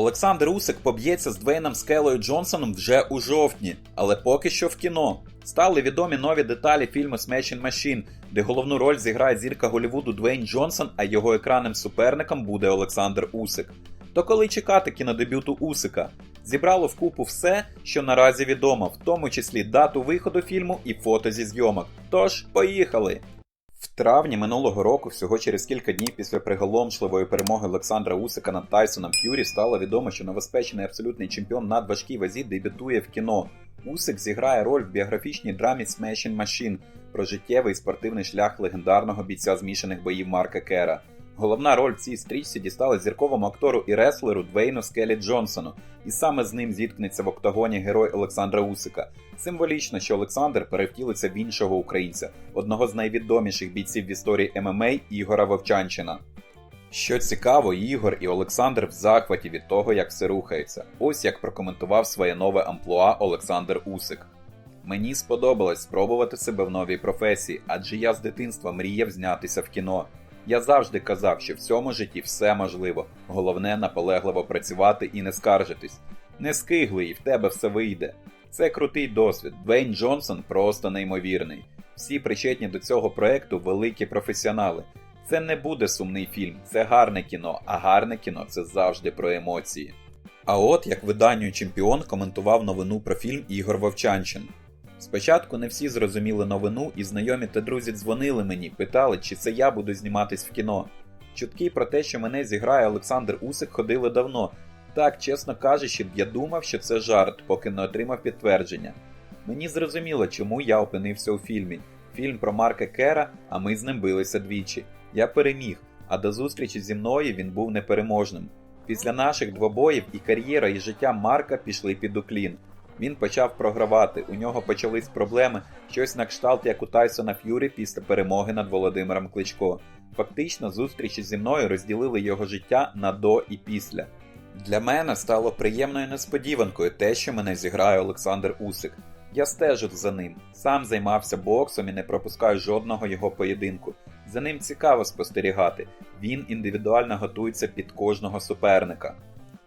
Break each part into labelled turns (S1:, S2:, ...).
S1: Олександр Усик поб'ється з Двейном Скелою Джонсоном вже у жовтні, але поки що в кіно. Стали відомі нові деталі фільму Smashing Machine, де головну роль зіграє зірка Голівуду Двейн Джонсон, а його екранним суперником буде Олександр Усик. То коли чекати кінодебюту Усика? Зібрало вкупу все, що наразі відомо, в тому числі дату виходу фільму і фото зі зйомок. Тож, поїхали! В травні минулого року, всього через кілька днів після приголомшливої перемоги Олександра Усика над Тайсоном Ф'юрі, стало відомо, що новоспечений абсолютний чемпіон надважкій вазі дебютує в кіно. Усик зіграє роль в біографічній драмі Smashing Machine про життєвий спортивний шлях легендарного бійця змішаних боїв Марка Кера. Головна роль в цій стрічці дісталась зірковому актору і реслеру Двейну Скелі Джонсону, і саме з ним зіткнеться в октагоні герой Олександра Усика. Символічно, що Олександр перевтілиться в іншого українця, одного з найвідоміших бійців в історії ММА Ігора Вовчанчина. Що цікаво, Ігор і Олександр в захваті від того, як все рухається. Ось як прокоментував своє нове амплуа Олександр Усик. Мені сподобалось спробувати себе в новій професії, адже я з дитинства мріяв знятися в кіно. Я завжди казав, що в цьому житті все можливо, головне наполегливо працювати і не скаржитись. Не скигли, і в тебе все вийде. Це крутий досвід. Двейн Джонсон просто неймовірний. Всі причетні до цього проекту великі професіонали. Це не буде сумний фільм, це гарне кіно, а гарне кіно це завжди про емоції. А от як виданню Чемпіон коментував новину про фільм Ігор Вовчанчин. Спочатку не всі зрозуміли новину, і знайомі та друзі дзвонили мені, питали, чи це я буду зніматись в кіно. Чутки про те, що мене зіграє Олександр Усик, ходили давно. Так, чесно кажучи, я думав, що це жарт, поки не отримав підтвердження. Мені зрозуміло, чому я опинився у фільмі. Фільм про Марка Кера, а ми з ним билися двічі. Я переміг, а до зустрічі зі мною він був непереможним. Після наших двобоїв і кар'єра, і життя Марка пішли під уклін. Він почав програвати, у нього почались проблеми, щось на кшталт, як у Тайсона Ф'юрі після перемоги над Володимиром Кличко. Фактично, зустрічі зі мною розділили його життя на до і після. Для мене стало приємною несподіванкою те, що мене зіграє Олександр Усик. Я стежив за ним, сам займався боксом і не пропускаю жодного його поєдинку. За ним цікаво спостерігати, він індивідуально готується під кожного суперника.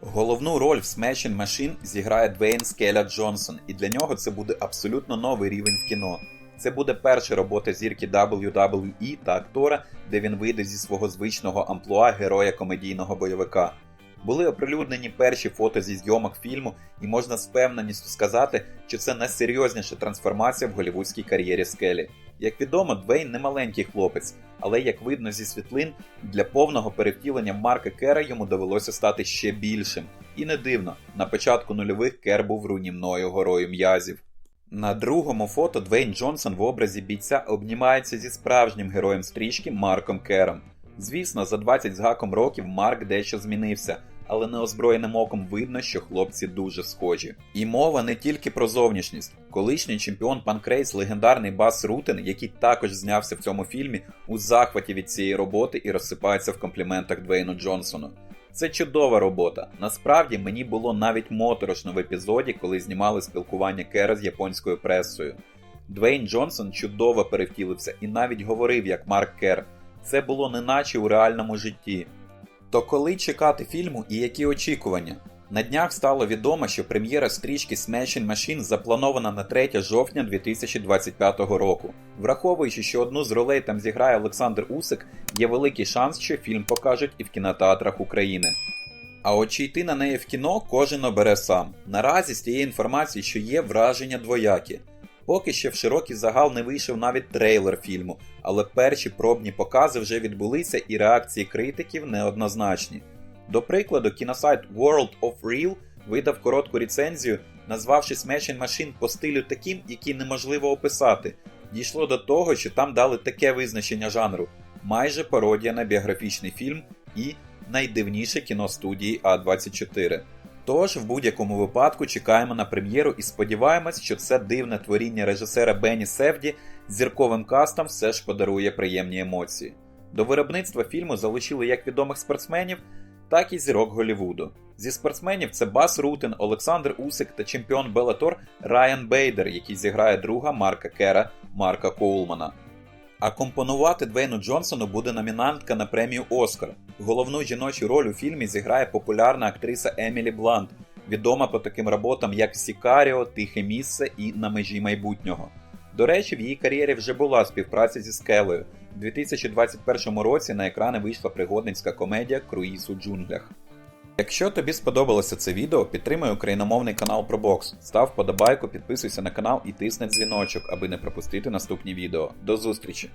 S1: Головну роль в Smashing Machine зіграє Двейн Скеля Джонсон, і для нього це буде абсолютно новий рівень в кіно. Це буде перша робота зірки WWE та актора, де він вийде зі свого звичного амплуа героя комедійного бойовика. Були оприлюднені перші фото зі зйомок фільму, і можна з впевненістю сказати, що це найсерйозніша трансформація в голівудській кар'єрі Скелі. Як відомо, Двейн не маленький хлопець, але як видно зі світлин, для повного перевтілення Марка Кера йому довелося стати ще більшим. І не дивно, на початку нульових Кер був руйнівною горою м'язів. На другому фото Двейн Джонсон в образі бійця обнімається зі справжнім героєм стрічки Марком Кером. Звісно, за 20 з гаком років Марк дещо змінився, але неозброєним оком видно, що хлопці дуже схожі. І мова не тільки про зовнішність. Колишній чемпіон Панкрейс, легендарний Бас Рутен, який також знявся в цьому фільмі, у захваті від цієї роботи і розсипається в компліментах Двейну Джонсону. Це чудова робота. Насправді мені було навіть моторошно в епізоді, коли знімали спілкування Кера з японською пресою. Двейн Джонсон чудово перевтілився і навіть говорив як Марк Кер. Це було неначе у реальному житті. То коли чекати фільму і які очікування? На днях стало відомо, що прем'єра стрічки Smashing Machine запланована на 3 жовтня 2025 року. Враховуючи, що одну з ролей там зіграє Олександр Усик, є великий шанс, що фільм покажуть і в кінотеатрах України. А от чи йти на неї в кіно кожен обере сам. Наразі з тієї інформації, що є, враження двоякі. Поки що в широкий загал не вийшов навіть трейлер фільму, але перші пробні покази вже відбулися і реакції критиків неоднозначні. До прикладу, кіносайт World of Real видав коротку рецензію, назвавши Smashing Machine по стилю таким, який неможливо описати. Дійшло до того, що там дали таке визначення жанру, майже пародія на біографічний фільм і найдивніше кіно студії А24. Тож, в будь-якому випадку чекаємо на прем'єру і сподіваємось, що це дивне творіння режисера Бенні Севді з зірковим кастом все ж подарує приємні емоції. До виробництва фільму залучили як відомих спортсменів, так і зірок Голівуду. Зі спортсменів це Бас Рутен, Олександр Усик та чемпіон Белатор Райан Бейдер, який зіграє друга Марка Кера Марка Коулмана. А компонувати Двейну Джонсону буде номінантка на премію Оскар. Головну жіночу роль у фільмі зіграє популярна актриса Емілі Блант, відома по таким роботам як Сікаріо, Тихе місце і На межі майбутнього. До речі, в її кар'єрі вже була співпраця зі Скелею. У 2021 році на екрани вийшла пригодницька комедія Круїз у джунглях. Якщо тобі сподобалося це відео, підтримай україномовний канал ProBox, став подобайку, підписуйся на канал і тисни дзвіночок, аби не пропустити наступні відео. До зустрічі!